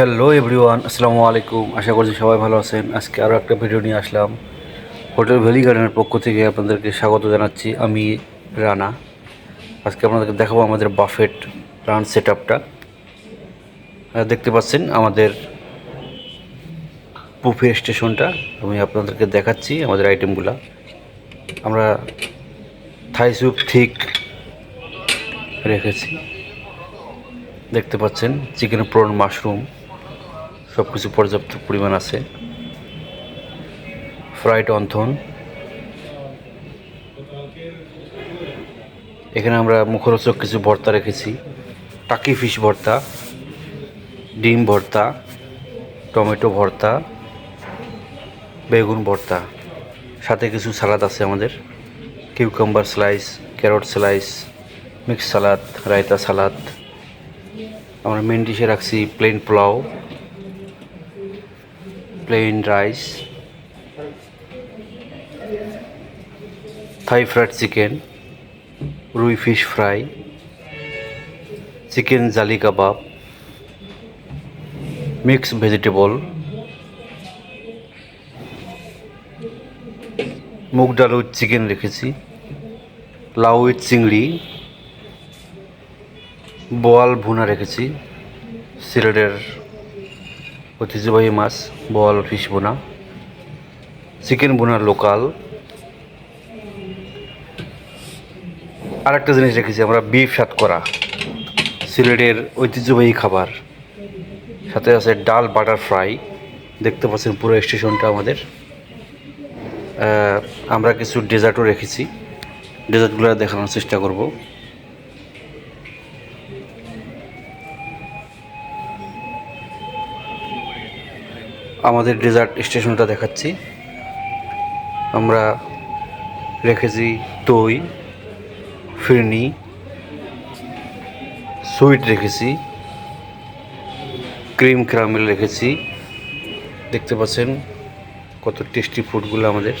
Hello everyone আসসালামু আলাইকুম আশা করছি সবাই ভালো আছেন। আজকে আরও একটা ভিডিও নিয়ে আসলাম। হোটেল ভ্যালি গার্ডেনের পক্ষ থেকে আপনাদেরকে স্বাগত জানাচ্ছি আমি, রানা। আজকে আপনাদেরকে দেখাবো আমাদের বাফেট রান সেট আপটা দেখতে পাচ্ছেন আমাদের পুফে স্টেশনটা। আমি আপনাদেরকে দেখাচ্ছি আমাদের আইটেমগুলো আমরা থাই স্যুপ ঠিক রেখেছি। দেখতে পাচ্ছেন, চিকেন প্রন মাশরুম। সব কিছু পর্যাপ্ত পরিমাণ আছে। Fried wonton. এখানে আমরা মুখরোচক কিছু ভর্তা রেখেছি। টাকি ফিশ ভর্তা, ডিম ভর্তা, টমেটো ভর্তা, বেগুন ভর্তা। সাথে কিছু সালাদ আছে আমাদের। Cucumber slice carrot slice mix salad raita salad আমরা মেন ডিশে রাখছি plain pulao. Plain rice Thai fried chicken rui fish fry chicken jali kebab mix vegetable মুগ ডাল উইথ চিকেন রেখেছি, লাউ উইথ চিংড়ি, বোয়াল ভুনা রেখেছি, সিলেটের ঐতিহ্যবাহী মাছ, বল, fish bhuna, chicken bhuna local. আর একটা জিনিস রেখেছি আমরা বিফ সাত করা, সিলেটের ঐতিহ্যবাহী খাবার। সাথে আছে ডাল বাটার ফ্রাই, দেখতে পাচ্ছেন পুরো স্টেশনটা আমাদের। আমরা কিছু ডেজার্টও রেখেছি, ডেজার্টগুলো দেখানোর চেষ্টা করব। আমাদের ডেজার্ট স্টেশনটা দেখাচ্ছি। আমরা রেখেছি দই, ফিরনি, সুইট রেখেছি, ক্রিম ক্রামেল রেখেছি। দেখতে পাচ্ছেন কত টেস্টি ফুডগুলো আমাদের।